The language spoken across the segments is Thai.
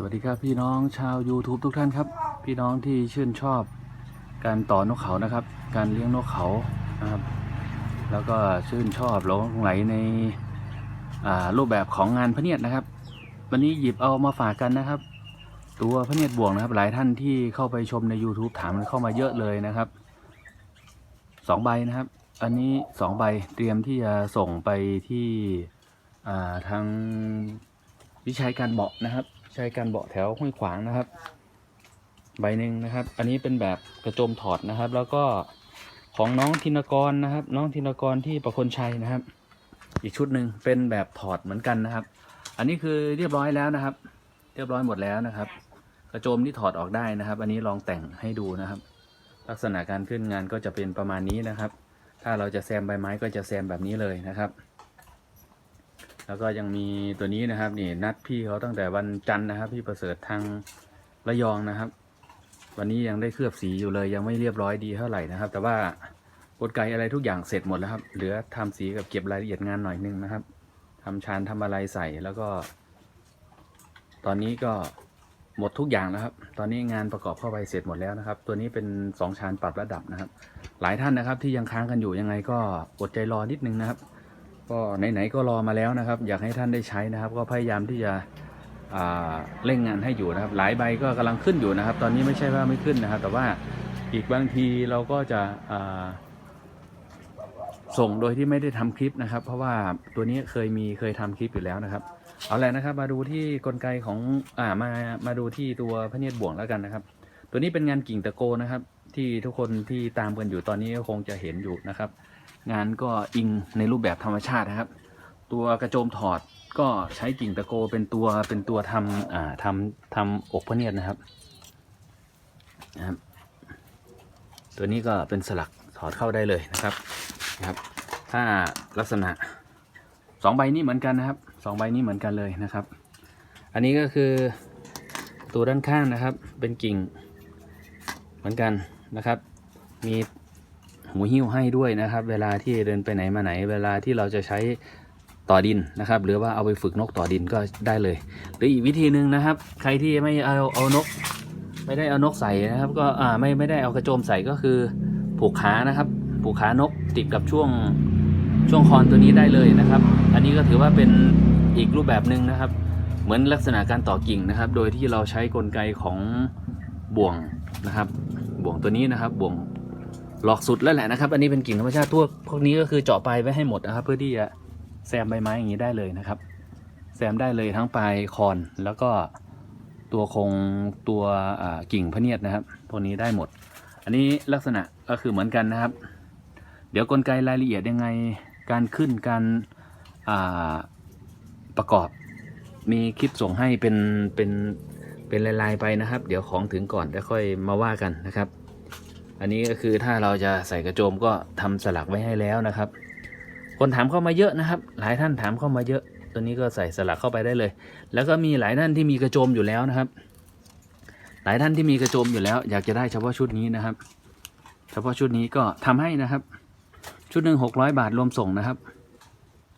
สวัสดีครับพี่น้องชาว YouTube ทุกท่านครับ พี่น้องที่ชื่นชอบการต่อนกเขานะครับ การเลี้ยงนกเขานะครับ แล้วก็ชื่นชอบหลงไหลในรูปแบบของงานพระเนียดนะครับ วันนี้หยิบเอามาฝากกันนะครับ ตัวพระเนียดบ่วงนะครับ หลายท่านที่เข้าไปชมใน YouTube ถามเข้ามาเยอะเลยนะครับสองใบนะครับ อันนี้สองใบเตรียมที่จะส่งไปที่อ่าทางวิชัยการเบาะนะครับ ชัยการเบาะแถวห้วยขวางนะครับ ใบหนึ่งนะครับ อันนี้เป็นแบบกระโจมถอดนะครับ แล้วก็ของน้องธินกรนะครับ น้องธินกรที่ประคนชัยนะครับ อีกชุดหนึ่งเป็นแบบถอดเหมือนกันนะครับ อันนี้คือเรียบร้อยแล้วนะครับ เรียบร้อยหมดแล้วนะครับ กระโจมที่ถอดออกได้นะครับ อันนี้ลองแต่งให้ดูนะครับ ลักษณะการขึ้นงานก็จะเป็นประมาณนี้นะครับ ถ้าเราจะแซมใบไม้ก็จะแซมแบบนี้เลยนะครับ แล้วก็ยังมีตัวนี้นะครับนี่นัดพี่เขาตั้งแต่วันจันทร์นะครับ พี่ประเสริฐทางระยองนะครับ วันนี้ยังได้เคลือบสีอยู่เลย ยังไม่เรียบร้อยดีเท่าไหร่นะครับ แต่ว่ากลไกอะไรทุกอย่างเสร็จหมดแล้วครับ เหลือทำสีกับเก็บรายละเอียดงานหน่อยนึงนะครับทำชานทำอะไรใส่แล้วก็ ตอนนี้ก็หมดทุกอย่างแล้วครับ ตอนนี้งานประกอบเข้าไปเสร็จหมดแล้วนะครับ ตัวนี้เป็นสองชานปรับระดับนะครับ หลายท่านนะครับที่ยังค้างกันอยู่ยังไงก็อดใจรอนิดนึงนะครับ ก็ไหนๆก็รอมาแล้วนะครับ อยากให้ท่านได้ใช้นะครับ ก็พยายามที่จะเร่งงานให้อยู่นะครับ หลายใบก็กำลังขึ้นอยู่นะครับ ตอนนี้ไม่ใช่ว่าไม่ขึ้นนะครับ แต่ว่าอีกบางทีเราก็จะส่งโดยที่ไม่ได้ทำคลิปนะครับ เพราะว่าตัวนี้เคยมีเคยทำคลิปอยู่แล้วนะครับ เอาแหละนะครับ มาดูที่กลไกของอ่ามามาดูที่ตัวพระเนียดบ่วงแล้วกันนะครับ ตัวนี้เป็นงานกิ่งตะโกนะครับ ที่ทุกคนที่ตามกันอยู่ตอนนี้ก็คงจะเห็นอยู่นะครับ งานก็อิงในรูปแบบธรรมชาตินะครับ ตัวกระโจมถอดก็ใช้กิ่งตะโกเป็นตัวเป็นตัวทำอ่าทำทำอกพระเนียดนะครับนะครับ ตัวนี้ก็เป็นสลักถอดเข้าได้เลยนะครับนะครับ ถ้าลักษณะสองใบนี้เหมือนกันนะครับสองใบนี้เหมือนกันเลยนะครับ อันนี้ก็คือตัวด้านข้างนะครับ เป็นกิ่งเหมือนกันนะครับ มี หูหิ้วให้ด้วยนะครับ เวลาที่เดินไปไหนมาไหน เวลาที่เราจะใช้ต่อดินนะครับ หรือว่าเอาไปฝึกนกต่อดินก็ได้เลย หรืออีกวิธีหนึ่งนะครับ ใครที่ไม่เอาเอานก ไม่ได้เอานกใส่นะครับ ก็อ่าไม่ไม่ได้เอากระโจมใส่ก็คือผูกขานะครับ ผูกขานกติดกับช่วงช่วงคอนตัวนี้ได้เลยนะครับ อันนี้ก็ถือว่าเป็นอีกรูปแบบหนึ่งนะครับ เหมือนลักษณะการต่อกิ่งนะครับ โดยที่เราใช้กลไกของบ่วงนะครับ บ่วงตัวนี้นะครับบ่วง หลอกสุดแล้วแหละนะครับ อันนี้เป็นกิ่งธรรมชาติทั่วพวกนี้ก็คือเจาะปลายไว้ให้หมดนะครับ เพื่อที่จะแซมใบไม้อย่างนี้ได้เลยนะครับแซมได้เลยทั้งปลายคอนแล้วก็ตัวโครงตัวกิ่งพเนียดนะครับพวกนี้ได้หมด อันนี้ลักษณะก็คือเหมือนกันนะครับ เดี๋ยวกลไกรายละเอียดยังไงการขึ้นการประกอบมีคลิปส่งให้เป็นเป็นเป็นลายๆไปนะครับ เดี๋ยวของถึงก่อนแล้วค่อยมาว่ากันนะครับ อันนี้ก็คือถ้าเราจะใส่กระโจมก็ทำสลักไว้ให้แล้วนะครับ คนถามเข้ามาเยอะนะครับ หลายท่านถามเข้ามาเยอะ ตัวนี้ก็ใส่สลักเข้าไปได้เลย แล้วก็มีหลายท่านที่มีกระโจมอยู่แล้วนะครับ หลายท่านที่มีกระโจมอยู่แล้ว อยากจะได้เฉพาะชุดนี้นะครับ เฉพาะชุดนี้ก็ทำให้นะครับ ชุดหนึ่งหกร้อยบาทรวมส่งนะครับ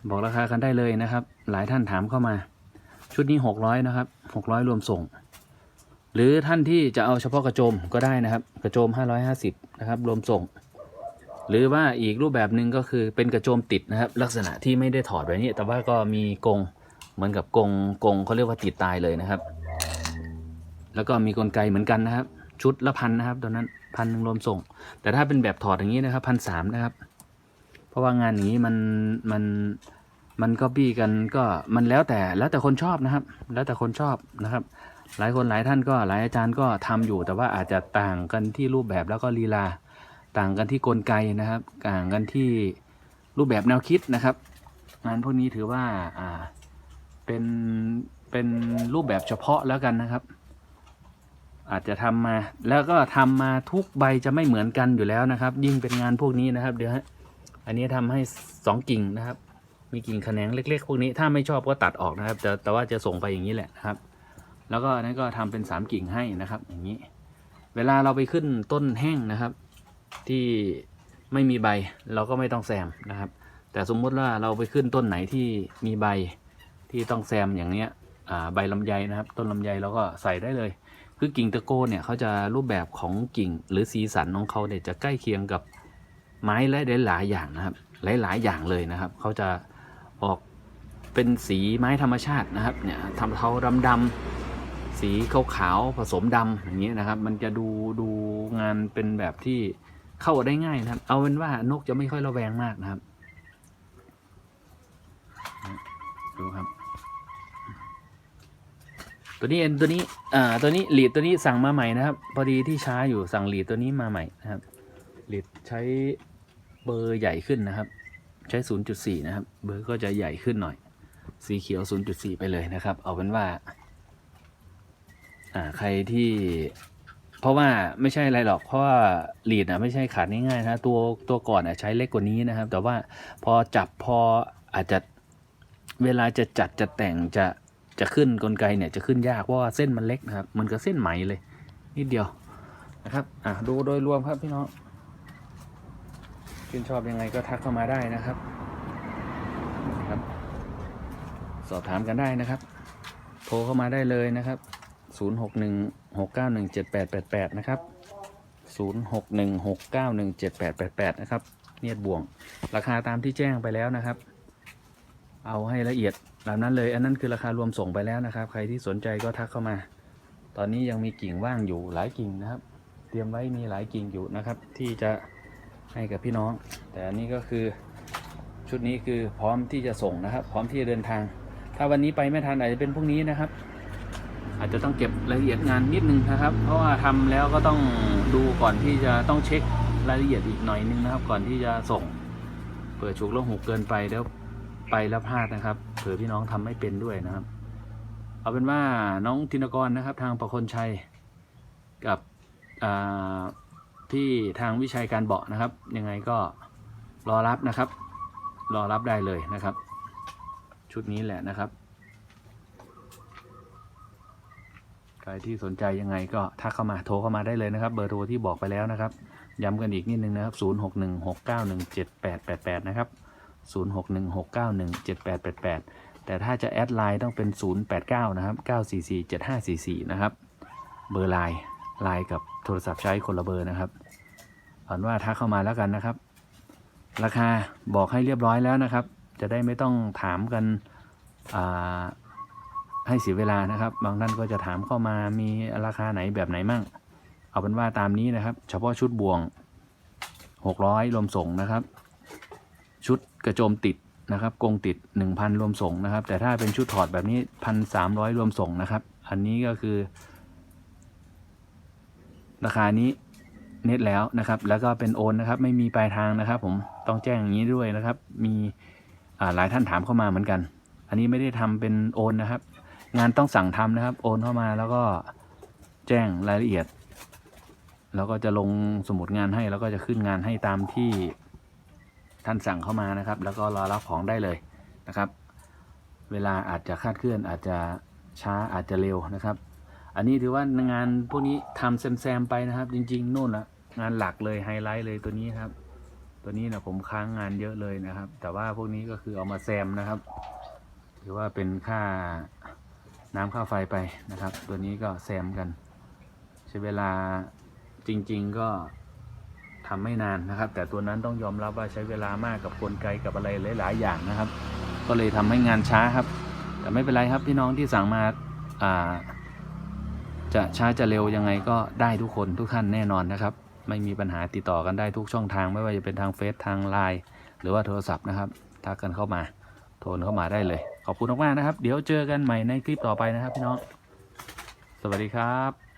บอกราคากันได้เลยนะครับ หลายท่านถามเข้ามา ชุดนี้หกร้อยนะครับหกร้อยรวมส่ง หรือท่านที่จะเอาเฉพาะกระโจมก็ได้นะครับ กระโจม 550 นะครับ รวมส่ง หรือว่าอีกรูปแบบหนึ่งก็คือเป็นกระโจมติดนะครับ ลักษณะที่ไม่ได้ถอดไว้นี่แต่ว่าก็มีกงเหมือนกับกงกงเขาเรียกว่าติดตายเลยนะครับ แล้วก็มีกลไกเหมือนกันนะครับ ชุดละพันนะครับตอนนั้นพันหนึ่งรวมส่ง แต่ถ้าเป็นแบบถอดอย่างนี้นะครับพันสามนะครับ เพราะว่างานอย่างนี้มันมันมันก็บี้กันก็มันแล้วแต่แล้วแต่คนชอบนะครับ แล้วแต่คนชอบนะครับ หลายคนหลายท่านก็หลายอาจารย์ก็ทำอยู่แต่ว่าอาจจะต่างกันที่รูปแบบแล้วก็ลีลา ต่างกันที่กลไกนะครับต่างกันที่รูปแบบแนวคิดนะครับ งานพวกนี้ถือว่าอ่าเป็นเป็นรูปแบบเฉพาะแล้วกันนะครับ อาจจะทำมาแล้วก็ทำมาทุกใบจะไม่เหมือนกันอยู่แล้วนะครับ ยิ่งเป็นงานพวกนี้นะครับเดี๋ยวฮะอันนี้ทำให้สองกิ่งนะครับ มีกิ่งแขนงเล็ก ๆ พวกนี้ถ้าไม่ชอบก็ตัดออกนะครับแต่แต่ว่าจะส่งไปอย่างนี้แหละนะครับ แล้วก็นั้นก็ทำเป็นสามกิ่งให้นะครับ อย่างนี้ เวลาเราไปขึ้นต้นแห้งนะครับ ที่ไม่มีใบเราก็ไม่ต้องแซมนะครับ แต่สมมุติว่าเราไปขึ้นต้นไหนที่มีใบที่ต้องแซมอย่างเนี้ยใบลำไยนะครับ ต้นลำไยเราก็ใส่ได้เลย คือกิ่งตะโกเนี่ยเขาจะรูปแบบของกิ่งหรือสีสันของเขาเนี่ยจะใกล้เคียงกับไม้และหลายๆอย่างนะครับ หลายๆอย่างเลยนะครับ เขาจะออกเป็นสีไม้ธรรมชาตินะครับเนี่ยทำเทาดำดำๆ สีขาวๆผสมดำอย่างนี้นะครับ มันจะดูดูงานเป็นแบบที่เข้าได้ง่ายนะครับ เอาเป็นว่านกจะไม่ค่อยระแวงมากนะครับดูครับ ตัวนี้เอ็นตัวนี้อ่าตัวนี้หลีดตัวนี้สั่งมาใหม่นะครับ พอดีที่ช้าอยู่สั่งหลีดตัวนี้มาใหม่นะครับหลีดใช้เบอร์ใหญ่ขึ้นนะครับ ใช้ 0.4 นะครับ เบอร์ก็จะใหญ่ขึ้นหน่อย สีเขียว 0.4 ไปเลยนะครับ เอาเป็นว่า อ่าใครที่ เพราะว่าไม่ใช่อะไรหรอกเพราะว่าลีดนะไม่ใช่ขาดง่ายๆนะตัวตัวก่อนอะใช้เล็กกว่านี้นะครับ แต่ว่าพอจับพออาจจะเวลาจะจัดจะแต่งจะจะขึ้นกลไกเนี่ยจะขึ้นยากเพราะว่าเส้นมันเล็กนะครับ มันก็เส้นไหมเลย นิดเดียวนะครับ อะดูโดยรวมครับพี่น้องชื่นชอบยังไงก็ทักเข้ามาได้นะครับนะครับ สอบถามกันได้นะครับ โทรเข้ามาได้เลยนะครับ 0616917888 นะครับ 0616917888 นะครับ เนียดบ่วง ราคาตามที่แจ้งไปแล้วนะครับ เอาให้ละเอียดแบบนั้นเลย อันนั้นคือราคารวมส่งไปแล้วนะครับ ใครที่สนใจก็ทักเข้ามา ตอนนี้ยังมีกิ่งว่างอยู่หลายกิ่งนะครับ เตรียมไว้มีหลายกิ่งอยู่นะครับ ที่จะให้กับพี่น้อง แต่อันนี้ก็คือชุดนี้คือพร้อมที่จะส่งนะครับ พร้อมที่จะเดินทาง ถ้าวันนี้ไปไม่ทันอาจจะเป็นพรุ่งนี้นะครับ อาจจะต้องเก็บรายละเอียดงานนิดนึงนะครับ เพราะว่าทำแล้วก็ต้องดูก่อนที่จะต้องเช็ครายละเอียดอีกหน่อยนึงนะครับ ก่อนที่จะส่ง เปิดฉุกแล้วหุกเกินไปแล้วไปแล้วพลาดนะครับ เผื่อพี่น้องทำไม่เป็นด้วยนะครับ เอาเป็นว่าน้องธินกรนะครับ ทางประคนชัยกับที่ทางวิชัยการเบาะนะครับ ยังไงก็รอรับนะครับ รอรับได้เลยนะครับ ชุดนี้แหละนะครับ ใค รที่สนใจยังไงก็ทักเข้ามาโทรเข้ามาได้เลยนะครับ เบอร์โทรที่บอกไปแล้วนะครับ ย้ำกันอีกนิดนึงนะครับ 0616917888 นะครับ 0616917888 แต่ถ้าจะแอดไลน์ต้องเป็น 089 นะครับ 9447544 นะครับ เบอร์ไลน์ไลน์กับโทรศัพท์ใช้คนละเบอร์นะครับเอานว่าทักเข้ามาแล้วกันนะครับ ราคาบอกให้เรียบร้อยแล้วนะครับ จะได้ไม่ต้องถามกันอ่า ให้เสียเวลานะครับ บางท่านก็จะถามเข้ามามีราคาไหนแบบไหนมั่ง เอาเป็นว่าตามนี้นะครับ เฉพาะชุดบ่วง 600รวมส่งนะครับ ชุดกระโจมติดนะครับกงติด 1,000 รวมส่งนะครับ แต่ถ้าเป็นชุดถอดแบบนี้ 1,300 รวมส่งนะครับ อันนี้ก็คือ ราคานี้เน็ตแล้วนะครับ แล้วก็เป็นโอนนะครับ ไม่มีปลายทางนะครับ ผมต้องแจ้งอย่างนี้ด้วยนะครับ มีหลายท่านถามเข้ามาเหมือนกัน อันนี้ไม่ได้ทำเป็นโอนนะครับ งานต้องสั่งทำนะครับ โอนเข้ามาแล้วก็แจ้งรายละเอียด แล้วก็จะลงสมุดงานให้แล้วก็จะขึ้นงานให้ตามที่ท่านสั่งเข้ามานะครับ แล้วก็รอรับของได้เลยนะครับ เวลาอาจจะคาดเคลื่อนอาจจะช้าอาจจะเร็วนะครับ อันนี้ถือว่างานพวกนี้ทำแซมๆไปนะครับ จริงๆนู่นละงานหลักเลยไฮไลท์เลยตัวนี้ครับ ตัวนี้นะผมค้างงานเยอะเลยนะครับ แต่ว่าพวกนี้ก็คือเอามาแซมนะครับ ถือว่าเป็นค่า น้ำค่าไฟไปนะครับ ตัวนี้ก็แซมกัน ใช้เวลาจริง ๆก็ทำไม่นานนะครับ แต่ตัวนั้นต้องยอมรับว่าใช้เวลามากกับกลไกกับอะไรหลาย ๆ อย่างนะครับ ก็เลยทำให้งานช้าครับ แต่ไม่เป็นไรครับพี่น้องที่สั่งมาจะช้าจะเร็วยังไงก็ได้ทุกคนทุกท่านแน่นอนนะครับ ไม่มีปัญหาติดต่อกันได้ทุกช่องทางไม่ว่าจะเป็นทางเฟซทางไลน์หรือว่าโทรศัพท์นะครับทักกันเข้ามา โทรเข้ามาได้เลย ขอบคุณมากๆนะครับ เดี๋ยวเจอกันใหม่ในคลิปต่อไปนะครับพี่น้อง สวัสดีครับ